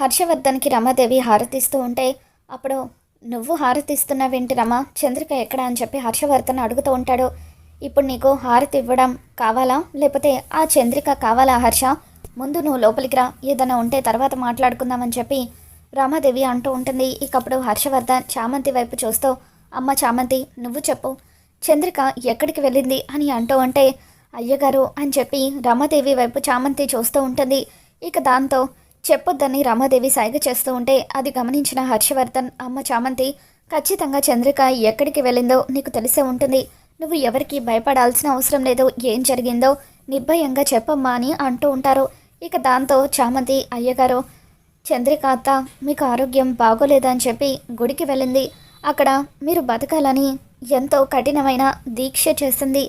హర్షవర్ధన్కి రమాదేవి హారతిస్తూ ఉంటే అప్పుడు నువ్వు హారతిస్తున్నావేంటి రమ? చంద్రిక ఎక్కడ? అని చెప్పి హర్షవర్ధన్ అడుగుతూ ఉంటాడు. ఇప్పుడు నీకు హారతి ఇవ్వడం కావాలా? లేకపోతే ఆ చంద్రిక కావాలా హర్ష? ముందు నువ్వు లోపలికి రా ఏదైనా ఉంటే తర్వాత మాట్లాడుకుందామని చెప్పి రామాదేవి అంటూ ఉంటుంది. ఇకప్పుడు హర్షవర్ధన్ చామంతి వైపు చూస్తూ అమ్మ చామంతి నువ్వు చెప్పు. చంద్రిక ఎక్కడికి వెళ్ళింది? అని అంటూ ఉంటే అయ్యగారు అని చెప్పి రమాదేవి వైపు చామంతి చూస్తూ ఉంటుంది. ఇక దాంతో చెప్పొద్దని రమాదేవి సైగ చేస్తూ ఉంటే అది గమనించిన హర్షవర్ధన్ అమ్మ చామంతి ఖచ్చితంగా చంద్రిక ఎక్కడికి వెళ్ళిందో నీకు తెలిసే ఉంటుంది. నువ్వు ఎవరికి భయపడాల్సిన అవసరం లేదు. ఏం జరిగిందో నిర్భయంగా చెప్పమ్మా అని అంటూ ఉంటారు. ఇక దాంతో చామంతి అయ్యగారు చంద్రిక అత్త మీకు ఆరోగ్యం బాగోలేదని చెప్పి గుడికి వెళ్ళింది. అక్కడ మీరు బతకాలని ఎంతో కఠినమైన దీక్ష చేసింది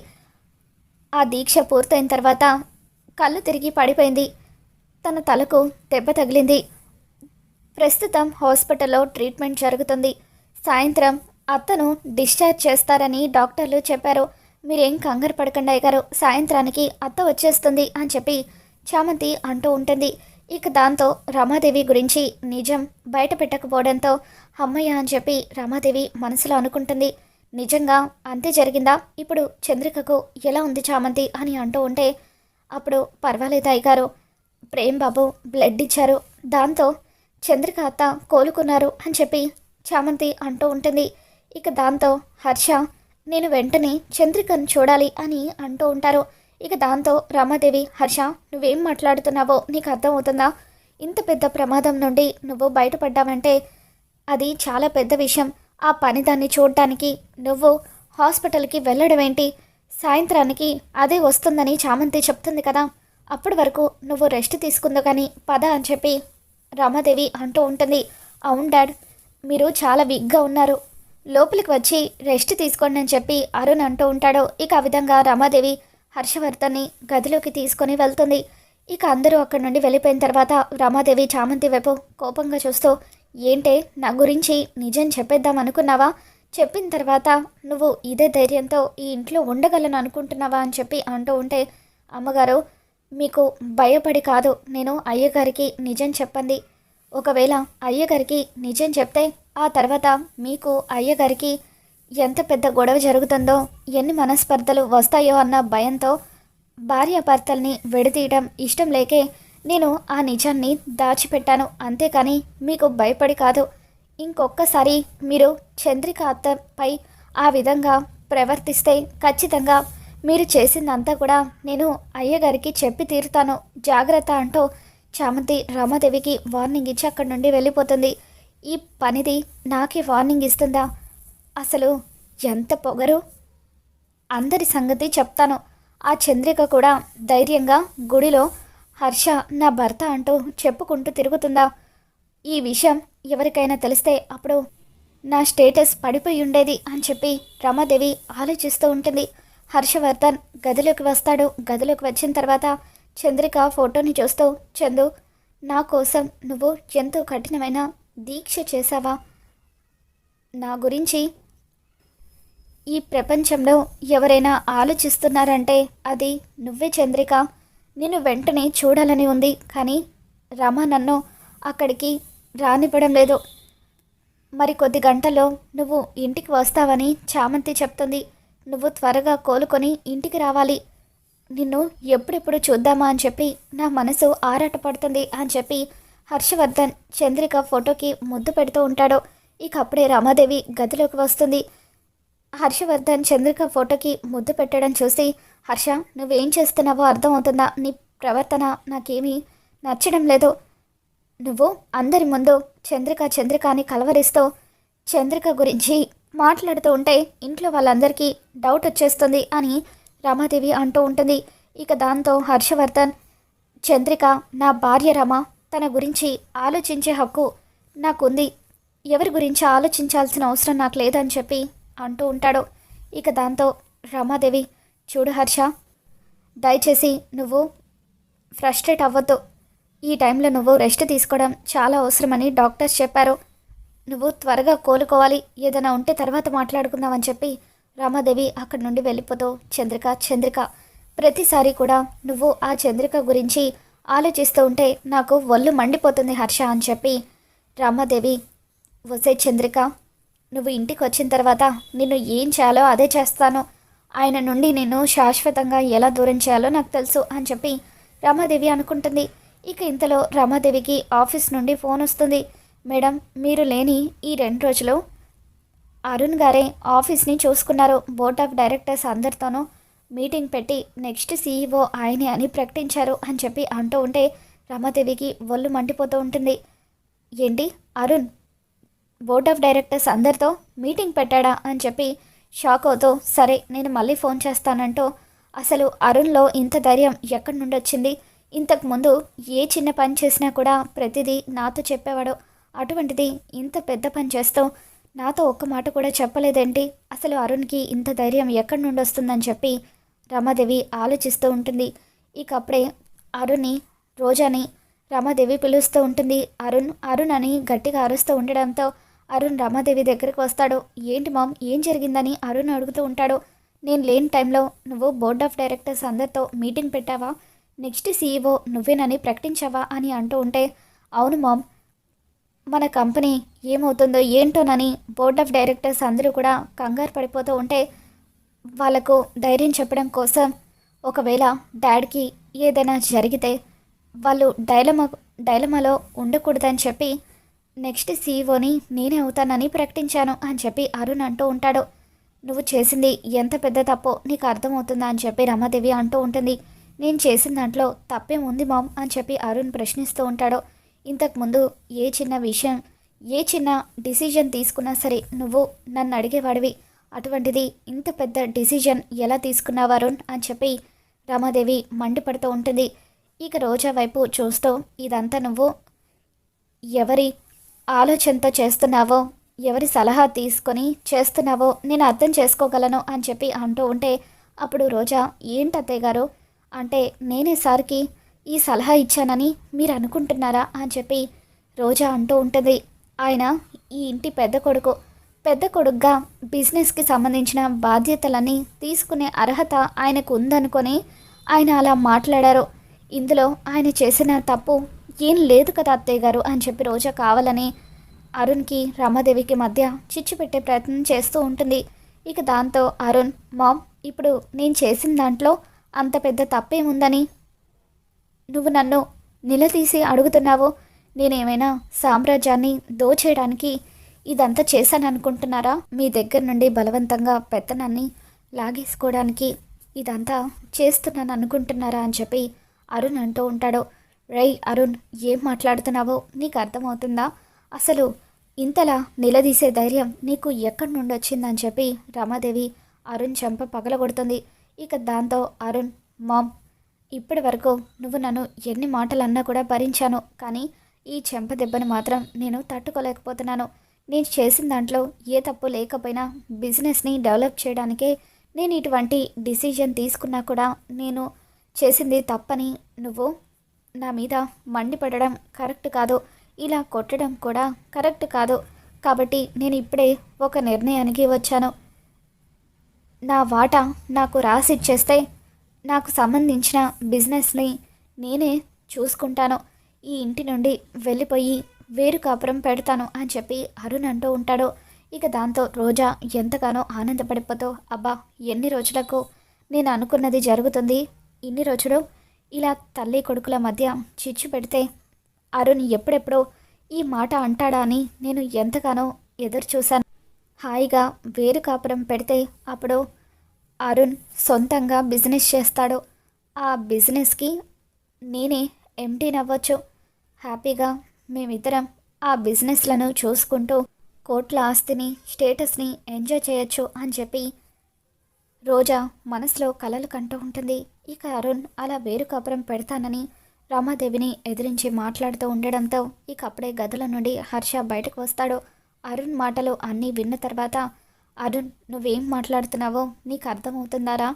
ఆ దీక్ష పూర్తయిన తర్వాత కళ్ళు తిరిగి పడిపోయింది. తన తలకు దెబ్బ తగిలింది. ప్రస్తుతం హాస్పిటల్లో ట్రీట్మెంట్ జరుగుతుంది. సాయంత్రం అత్తను డిశ్చార్జ్ చేస్తారని డాక్టర్లు చెప్పారు. మీరేం కంగారు పడకండి అయ్యగారు. సాయంత్రానికి అత్త వచ్చేస్తుంది అని చెప్పి చామంతి అంటూ ఉంటుంది. ఇక దాంతో రమాదేవి గురించి నిజం బయట పెట్టకపోవడంతో అమ్మయ్య అని చెప్పి రమాదేవి మనసులో అనుకుంటుంది. నిజంగా అంతే జరిగిందా? ఇప్పుడు చంద్రికకు ఎలా ఉంది చామంతి? అని అంటూ ఉంటే అప్పుడు పర్వాలేదు అయ్యగారు. ప్రేమ్ బాబు బ్లడ్ ఇచ్చారు. దాంతో చంద్రిక అత్త కోలుకున్నారు అని చెప్పి చామంతి అంటూ ఉంటుంది. ఇక దాంతో హర్ష నేను వెంటనే చంద్రికను చూడాలి అని అంటూ ఉంటారు. ఇక దాంతో రమాదేవి హర్ష నువ్వేం మాట్లాడుతున్నావో నీకు అర్థమవుతుందా? ఇంత పెద్ద ప్రమాదం నుండి నువ్వు బయటపడ్డావంటే అది చాలా పెద్ద విషయం. ఆ పని దాన్ని చూడటానికి నువ్వు హాస్పిటల్కి వెళ్ళడం ఏంటి సాయంత్రానికి అదే వస్తుందని చామంతి చెప్తుంది కదా. అప్పటి వరకు నువ్వు రెస్ట్ తీసుకుందో కానీ పద అని చెప్పి రమాదేవి అంటూ ఉంటుంది. అవును డాడ్ మీరు చాలా వీక్గా ఉన్నారు. లోపలికి వచ్చి రెస్ట్ తీసుకోండి అని చెప్పి అరుణ్ అంటూ ఉంటాడు. ఇక ఆ విధంగా రమాదేవి హర్షవర్ధన్ని గదిలోకి తీసుకొని వెళ్తుంది. ఇక అందరూ అక్కడి నుండి వెళ్ళిపోయిన తర్వాత రమాదేవి చామంతి వైపు కోపంగా చూస్తూ ఏంటే నా గురించి నిజం చెప్పేద్దాం అనుకున్నావా? చెప్పిన తర్వాత నువ్వు ఇదే ధైర్యంతో ఈ ఇంట్లో ఉండగలను అనుకుంటున్నావా? అని చెప్పి అంటూ ఉంటే అమ్మగారు మీకు భయపడి కాదు. నేను అయ్యగారికి నిజం చెప్పండి ఒకవేళ అయ్యగారికి నిజం చెప్తే ఆ తర్వాత మీకు అయ్యగారికి ఎంత పెద్ద గొడవ జరుగుతుందో ఎన్ని మనస్పర్ధలు వస్తాయో అన్న భయంతో భార్యాభర్తల్ని విడదీయడం ఇష్టం లేకే నేను ఆ నిజాన్ని దాచిపెట్టాను. అంతేకాని మీకు భయపడి కాదు. ఇంకొక్కసారి మీరు చంద్రిక అత్తపై ఆ విధంగా ప్రవర్తిస్తే ఖచ్చితంగా మీరు చేసిందంతా కూడా నేను అయ్యగారికి చెప్పి తీరుతాను. జాగ్రత్త అంటూ చామంతి రమాదేవికి వార్నింగ్ ఇచ్చి అక్కడి నుండి వెళ్ళిపోతుంది. ఈ పనిది నాకే వార్నింగ్ ఇస్తుందా? అసలు ఎంత పొగరు? అందరి సంగతి చెప్తాను. ఆ చంద్రిక కూడా ధైర్యంగా గుడిలో హర్ష నా భర్త అంటూ చెప్పుకుంటూ తిరుగుతుందా? ఈ విషయం ఎవరికైనా తెలిస్తే అప్పుడు నా స్టేటస్ పడిపోయి ఉండేది అని చెప్పి రమాదేవి ఆలోచిస్తూ ఉంటుంది. హర్షవర్ధన్ గదిలోకి వస్తాడు. గదిలోకి వచ్చిన తర్వాత చంద్రిక ఫోటోని చూస్తూ చందు నా కోసం నువ్వు ఎంతో కఠినమైన దీక్ష చేశావా? నా గురించి ఈ ప్రపంచంలో ఎవరైనా ఆలోచిస్తున్నారంటే అది నువ్వే చంద్రిక. నేను వెంటనే చూడాలని ఉంది కానీ రమ నన్ను అక్కడికి రానివ్వడం లేదు. మరి కొద్ది గంటల్లో నువ్వు ఇంటికి వస్తావని చామంతి చెప్తుంది. నువ్వు త్వరగా కోలుకొని ఇంటికి రావాలి. నిన్ను ఎప్పుడెప్పుడు చూద్దామా అని చెప్పి నా మనసు ఆరాటపడుతుంది అని చెప్పి హర్షవర్ధన్ చంద్రిక ఫోటోకి ముద్దు పెడుతూ ఉంటాడు. ఇక అప్పుడే రమాదేవి గదిలోకి వస్తుంది. హర్షవర్ధన్ చంద్రిక ఫోటోకి ముద్దు పెట్టడం చూసి హర్ష నువ్వేం చేస్తున్నావో అర్థమవుతుందా? నీ ప్రవర్తన నాకేమీ నచ్చడం లేదు. నువ్వు అందరి ముందు చంద్రిక చంద్రిక అని కలవరిస్తూ చంద్రిక గురించి మాట్లాడుతూ ఉంటే ఇంట్లో వాళ్ళందరికీ డౌట్ వచ్చేస్తుంది అని రమాదేవి అంటూ ఉంటుంది. ఇక దాంతో హర్షవర్ధన్ చంద్రిక నా భార్య రమ తన గురించి ఆలోచించే హక్కు నాకుంది. ఎవరి గురించి ఆలోచించాల్సిన అవసరం నాకు లేదని చెప్పి అంటూ ఉంటాడు. ఇక దాంతో రమాదేవి చూడు హర్ష దయచేసి నువ్వు ఫ్రస్ట్రేట్ అవ్వద్దు. ఈ టైంలో నువ్వు రెస్ట్ తీసుకోవడం చాలా అవసరమని డాక్టర్స్ చెప్పారు. నువ్వు త్వరగా కోలుకోవాలి. ఏదైనా ఉంటే తర్వాత మాట్లాడుకుందామని చెప్పి రామాదేవి అక్కడి నుండి వెళ్ళిపోతూ చంద్రిక చంద్రిక ప్రతిసారి కూడా నువ్వు ఆ చంద్రిక గురించి ఆలోచిస్తూ ఉంటే నాకు ఒళ్ళు మండిపోతుంది హర్ష అని చెప్పి రామాదేవి వసే చంద్రిక నువ్వు ఇంటికి వచ్చిన తర్వాత నిన్ను ఏం చేయాలో అదే చేస్తాను. ఆయన నుండి నేను శాశ్వతంగా ఎలా దూరం చేయాలో నాకు తెలుసు అని చెప్పి రమాదేవి అనుకుంటుంది. ఇక ఇంతలో రమాదేవికి ఆఫీస్ నుండి ఫోన్ వస్తుంది. మేడం మీరు లేని ఈ రెండు రోజులు అరుణ్ గారే ఆఫీస్ని చూసుకున్నారు. బోర్డ్ ఆఫ్ డైరెక్టర్స్ అందరితోనూ మీటింగ్ పెట్టి నెక్స్ట్ సీఈఓ ఆయనే అని ప్రకటించారు అని చెప్పి అంటూ ఉంటే రమాదేవికి ఒళ్ళు మండిపోతూ ఉంటుంది. ఏంటి? అరుణ్ బోర్డ్ ఆఫ్ డైరెక్టర్స్ అందరితో మీటింగ్ పెట్టాడా అని చెప్పి షాక్ అవుతూ సరే నేను మళ్ళీ ఫోన్ చేస్తానంటూ అసలు అరుణ్లో ఇంత ధైర్యం ఎక్కడి నుండి వచ్చింది ఇంతకుముందు ఏ చిన్న పని చేసినా కూడా ప్రతిదీ నాతో చెప్పేవాడు. అటువంటిది ఇంత పెద్ద పని చేస్తూ నాతో ఒక్క మాట కూడా చెప్పలేదేంటి? అసలు అరుణ్కి ఇంత ధైర్యం ఎక్కడి నుండి వస్తుందని చెప్పి రమాదేవి ఆలోచిస్తూ ఉంటుంది. ఇక అప్పుడే అరుణ్ని రోజాని రమాదేవి పిలుస్తూ ఉంటుంది. అరుణ్ అరుణ్ అని గట్టిగా అరుస్తూ ఉండడంతో అరుణ్ రమాదేవి దగ్గరికి వస్తాడు. ఏంటి మామ్ ఏం జరిగిందని అరుణ్ అడుగుతూ ఉంటాడు. నేను లేని టైంలో నువ్వు బోర్డ్ ఆఫ్ డైరెక్టర్స్ అందరితో మీటింగ్ పెట్టావా? నెక్స్ట్ సీఈఓ నువ్వేనని ప్రకటించావా? అని అంటూ ఉంటే అవును మామ్ మన కంపెనీ ఏమవుతుందో ఏంటోనని బోర్డ్ ఆఫ్ డైరెక్టర్స్ అందరూ కూడా కంగారు పడిపోతూ ఉంటే వాళ్ళకు ధైర్యం చెప్పడం కోసం ఒకవేళ డాడ్కి ఏదైనా జరిగితే వాళ్ళు డైలమా డైలమాలో ఉండకూడదని చెప్పి నెక్స్ట్ సీఈఓని నేనే అవుతానని ప్రకటించాను అని చెప్పి అరుణ్ అంటూ ఉంటాడు. నువ్వు చేసింది ఎంత పెద్ద తప్పో నీకు అర్థమవుతుందా అని చెప్పి రమాదేవి అంటూ ఉంటుంది. నేను చేసిన దాంట్లో తప్పేముంది మామ్ అని చెప్పి అరుణ్ ప్రశ్నిస్తూ ఉంటాడు. ఇంతకుముందు ఏ చిన్న విషయం ఏ చిన్న డిసిజన్ తీసుకున్నా సరే నువ్వు నన్ను అడిగేవాడివి. అటువంటిది ఇంత పెద్ద డిసిజన్ ఎలా తీసుకున్నావు అరుణ్? అని చెప్పి రమాదేవి మండిపడుతూ ఉంటుంది. ఇక రోజా వైపు చూస్తూ ఇదంతా నువ్వు ఎవరి ఆలోచనతో చేస్తున్నావో ఎవరి సలహా తీసుకొని చేస్తున్నావో నేను అర్థం చేసుకోగలను అని చెప్పి అంటూ ఉంటే అప్పుడు రోజా ఏంటత్తయ్య గారు? అంటే నేనే సార్కి ఈ సలహా ఇచ్చానని మీరు అనుకుంటున్నారా అని చెప్పి రోజా అంటూ ఉంటుంది. ఆయన ఈ ఇంటి పెద్ద కొడుకు. పెద్ద కొడుకుగా బిజినెస్కి సంబంధించిన బాధ్యతలన్నీ తీసుకునే అర్హత ఆయనకు ఉందనుకొని ఆయన అలా మాట్లాడారు. ఇందులో ఆయన చేసిన తప్పు ఏం లేదు కదా అత్తయ్య గారు అని చెప్పి రోజా కావాలని అరుణ్కి రమాదేవికి మధ్య చిచ్చు పెట్టే ప్రయత్నం చేస్తూ ఉంటుంది. ఇక దాంతో అరుణ్ మామ్ ఇప్పుడు నేను చేసిన దాంట్లో అంత పెద్ద తప్పేముందని నువ్వు నన్ను నిలదీసి అడుగుతున్నావు? నేనేమైనా సామ్రాజ్యాన్ని దోచేయడానికి ఇదంతా చేశాను అనుకుంటున్నారా మీ దగ్గర నుండి బలవంతంగా పెత్తనాన్ని లాగేసుకోవడానికి ఇదంతా చేస్తున్నాను అనుకుంటున్నారా అని చెప్పి అరుణ్ అంటూ ఉంటాడు. రై అరుణ్ ఏం మాట్లాడుతున్నావో? నీకు అర్థమవుతుందా? అసలు ఇంతలా నిలదీసే ధైర్యం నీకు ఎక్కడి నుండి వచ్చిందని చెప్పి రమాదేవి అరుణ్ చెంప పగలగొడుతుంది. ఇక దాంతో అరుణ్ మామ్ ఇప్పటి వరకు నువ్వు నన్ను ఎన్ని మాటలు అన్నా కూడా భరించాను కానీ ఈ చెంప దెబ్బను మాత్రం నేను తట్టుకోలేకపోతున్నాను. నేను చేసిన దాంట్లో ఏ తప్పు లేకపోయినా బిజినెస్ని డెవలప్ చేయడానికే నేను ఇటువంటి డిసిజన్ తీసుకున్నా కూడా నేను చేసింది తప్పని నువ్వు నా మీద మండిపడడం కరెక్ట్ కాదు. ఇలా కొట్టడం కూడా కరెక్ట్ కాదు. కాబట్టి నేను ఇప్పుడే ఒక నిర్ణయానికి వచ్చాను. నా వాటా నాకు రాసిచ్చేస్తే నాకు సంబంధించిన బిజినెస్ని నేనే చూసుకుంటాను. ఈ ఇంటి నుండి వెళ్ళిపోయి వేరు కాపురం పెడతాను అని చెప్పి అరుణ్ అంటూ ఉంటాడు. ఇక దాంతో రోజా ఎంతగానో ఆనందపడిపోతూ అబ్బా ఎన్ని రోజులకు? నేను అనుకున్నది జరుగుతుంది. ఇన్ని రోజులు? ఇలా తల్లి కొడుకుల మధ్య చిచ్చు పెడితే అరుణ్ ఎప్పుడెప్పుడో ఈ మాట అంటాడా అని నేను ఎంతగానో ఎదురు చూశాను హాయిగా వేరు కాపురం పెడితే అప్పుడు అరుణ్ సొంతంగా బిజినెస్ చేస్తాడు. ఆ బిజినెస్కి నేనే ఎంటీ నవ్వచ్చు. హ్యాపీగా మేమిద్దరం ఆ బిజినెస్లను చూసుకుంటూ కోట్ల ఆస్తిని స్టేటస్ని ఎంజాయ్ చేయొచ్చు అని చెప్పి రోజా మనసులో కలలు కంటూ ఉంటుంది. ఇక అరుణ్ అలా వేరు కబరం పెడతానని రమాదేవిని ఎదిరించి మాట్లాడుతూ ఉండడంతో ఇక అప్పుడే గదుల నుండి హర్ష బయటకు వస్తాడు. అరుణ్ మాటలు అన్నీ విన్న తర్వాత అరుణ్ నువ్వేం మాట్లాడుతున్నావో నీకు అర్థమవుతుందారా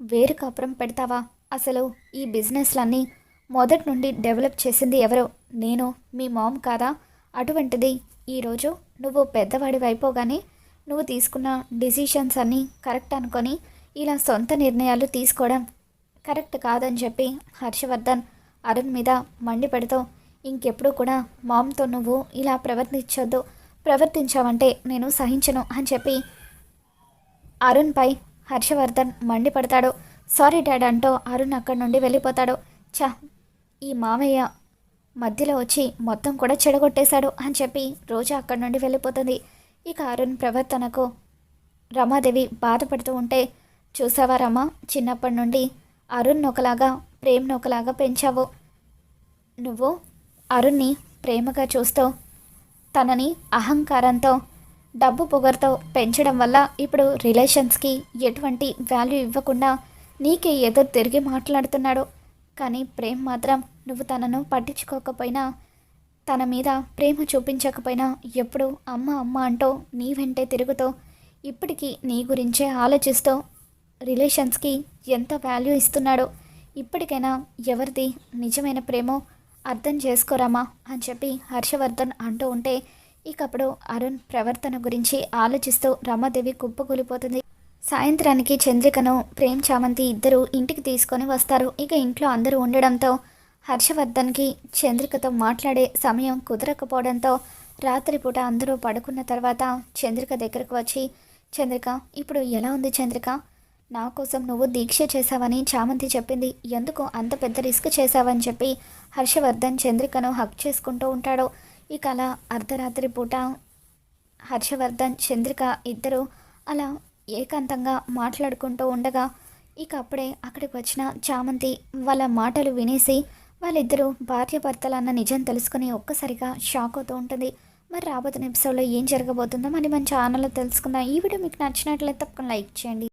వేరు కాపురం పెడతావా? అసలు ఈ బిజినెస్లన్నీ మొదటి నుండి డెవలప్ చేసింది ఎవరో? నేను మీ మామ్ కాదా? అటువంటిది ఈరోజు నువ్వు పెద్దవాడి అయిపోగానే నువ్వు తీసుకున్న డిసిషన్స్ అన్నీ కరెక్ట్ అనుకొని ఇలా సొంత నిర్ణయాలు తీసుకోవడం కరెక్ట్ కాదని చెప్పి హర్షవర్ధన్ అరుణ్ మీద మండిపెడుతూ ఇంకెప్పుడు కూడా మామ్తో నువ్వు ఇలా ప్రవర్తించొద్దు ప్రవర్తించావంటే నేను సహించను అని చెప్పి అరుణ్పై హర్షవర్ధన్ మండిపడతాడు. సారీ డాడ్ అంటూ అరుణ్ అక్కడి నుండి వెళ్ళిపోతాడు. చా ఈ మామయ్య మధ్యలో వచ్చి మొత్తం కూడా చెడగొట్టేశాడు అని చెప్పి రోజా అక్కడి నుండి వెళ్ళిపోతుంది. ఇక అరుణ్ ప్రవర్తనకు రమాదేవి బాధపడుతూ ఉంటే చూసావా రమా చిన్నప్పటి నుండి అరుణ్ ఒకలాగా ప్రేమ్ను ఒకలాగా పెంచావు. నువ్వు అరుణ్ని ప్రేమగా చూస్తూ తనని అహంకారంతో డబ్బు పొగరుతో పెంచడం వల్ల ఇప్పుడు రిలేషన్స్కి ఎటువంటి వాల్యూ ఇవ్వకుండా నీకే ఎదురు తిరిగి మాట్లాడుతున్నాడు. కానీ ప్రేమ్ మాత్రం నువ్వు తనను పట్టించుకోకపోయినా తన మీద ప్రేమ చూపించకపోయినా ఎప్పుడు అమ్మ అమ్మ అంటూ నీ వెంటే తిరుగుతో ఇప్పటికీ నీ గురించే ఆలోచిస్తూ రిలేషన్స్కి ఎంత వాల్యూ ఇస్తున్నాడో ఇప్పటికైనా ఎవరిది నిజమైన ప్రేమో అర్థం చేసుకోరామా అని చెప్పి హర్షవర్ధన్ అంటూ ఉంటే ఇకప్పుడు అరుణ్ ప్రవర్తన గురించి ఆలోచిస్తూ రమాదేవి కుప్పకూలిపోతుంది. సాయంత్రానికి చంద్రికను ప్రేమ్ చామంతి ఇద్దరు ఇంటికి తీసుకొని వస్తారు. ఇక ఇంట్లో అందరూ ఉండడంతో హర్షవర్ధన్కి చంద్రికతో మాట్లాడే సమయం కుదరకపోవడంతో రాత్రిపూట అందరూ పడుకున్న తర్వాత చంద్రిక దగ్గరకు వచ్చి చంద్రిక ఇప్పుడు ఎలా ఉంది చంద్రిక? నా కోసం నువ్వు దీక్ష చేశావని చామంతి చెప్పింది. ఎందుకు అంత పెద్ద రిస్క్ చేశావని చెప్పి హర్షవర్ధన్ చంద్రికను హక్ చేసుకుంటూ ఉంటాడు. ఇక అలా అర్ధరాత్రి పూట హర్షవర్ధన్ చంద్రిక ఇద్దరు అలా ఏకాంతంగా మాట్లాడుకుంటూ ఉండగా ఇక అప్పుడే అక్కడికి వచ్చిన చామంతి వాళ్ళ మాటలు వినేసి వాళ్ళిద్దరూ భార్యాభర్తలు అన్న నిజం తెలుసుకుని ఒక్కసారిగా షాక్ అవుతూ ఉంటుంది. మరి రాబోతున్న ఎపిసోడ్లో ఏం జరగబోతుందో మరి మన ఛానల్లో తెలుసుకుందాం. ఈ వీడియో మీకు నచ్చినట్లయితే తప్పకుండా లైక్ చేయండి.